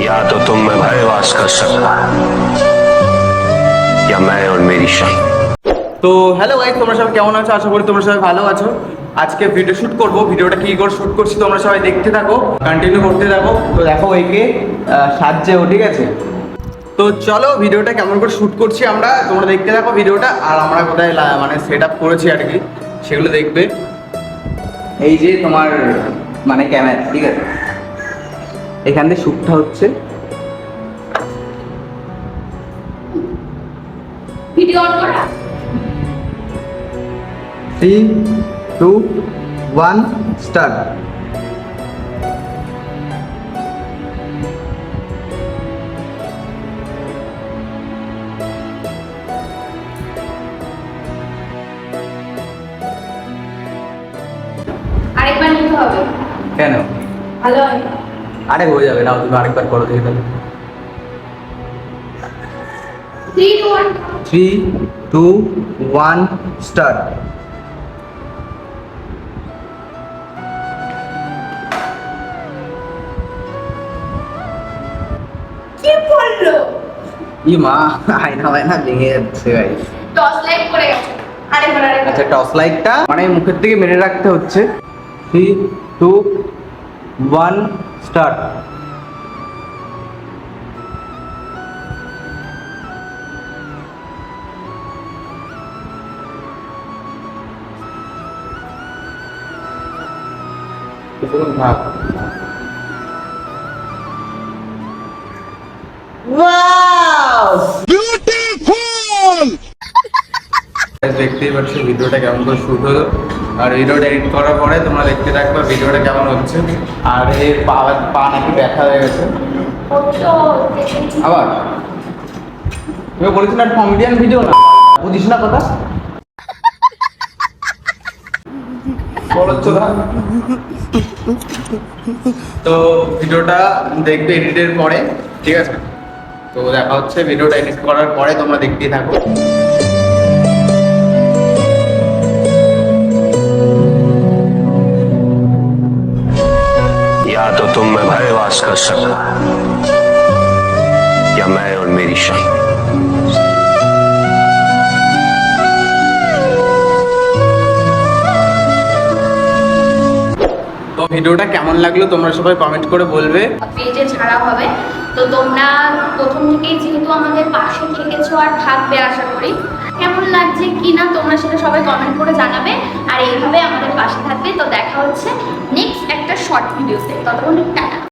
या तो तुम में भय वास कर सकता या मैं और मेरी शक्ति তো হ্যালো গাইজ তোমরা সবাই কেমন আছো আশা করি তোমরা সবাই ভালো আছো আজকে ভিডিও শুট করব ভিডিওটা কি করে শুট করছি তোমরা সবাই দেখতে থাকো কন্টিনিউ করতে থাকো তো দেখো একে আহ, সাজছে ও ঠিক আছে তো চলো ভিডিওটা কেমন করে শুট করছি আমরা? তোমরা দেখতে থাকো ভিডিওটা আর আমরা কোথায় মানে সেট আপ করেছি আর কি সেগুলো দেখবে। এই যে তোমার মানে ক্যামেরা ঠিক আছে? এখান থেকে শ্যুটটা হচ্ছে। ভিডিও অন করা? থ্রি টু ওয়ান স্টার্ট কেন? ভালো হয় আরে হয়ে যাবে না তুমি আরেকবার করো দেখে তাহলে থ্রি টু ওয়ান স্টার্ট কি পড়ল ই মা আয়না ভেঙে যাচ্ছে ভাই। টস লাইট পড়ে গেছে। আরেকবার আরেকবার। আচ্ছা টর্চ লাইটটা মানে মুখের থেকে মেরে রাখতে হচ্ছে। থ্রি টু ওয়ান স্টার্ট থাক দেখতেই পাচ্ছ ভিডিওটা কেমন করে শুট হলো। আর ভিডিওটা এডিট করার পরে তোমরা দেখতে থাকবে ভিডিওটা কেমন হচ্ছে। আর এর পা নাকি ব্যথা হয়ে গেছে। আবার। তুমি বলেছিল একটা কমেডিয়ান ভিডিও না? বুঝিস না কথা? না। তো ভিডিওটা দেখবে এডিটের পরে, ঠিক আছে? তো দেখা হচ্ছে ভিডিওটা এডিট করার পরে তোমরা দেখতেই থাকো। वास कर सकता या मैं और मेरी शक्ति তো ভিডিওটা কেমন লাগলো তোমরা সবাই কমেন্ট করে বলবে পেজে ছাড়া হবে তো তোমরা প্রথম থেকেই যেহেতু আমাদের পাশে থেকেছো আর থাকবে আশা করি কেমন লাগছে কি না তোমরা সেটা সবাই কমেন্ট করে জানাবে আর এইভাবে আমাদের পাশে থাকবে তো দেখা হচ্ছে নেক্সট একটা শর্ট ভিডিওতে ততক্ষণ টাটা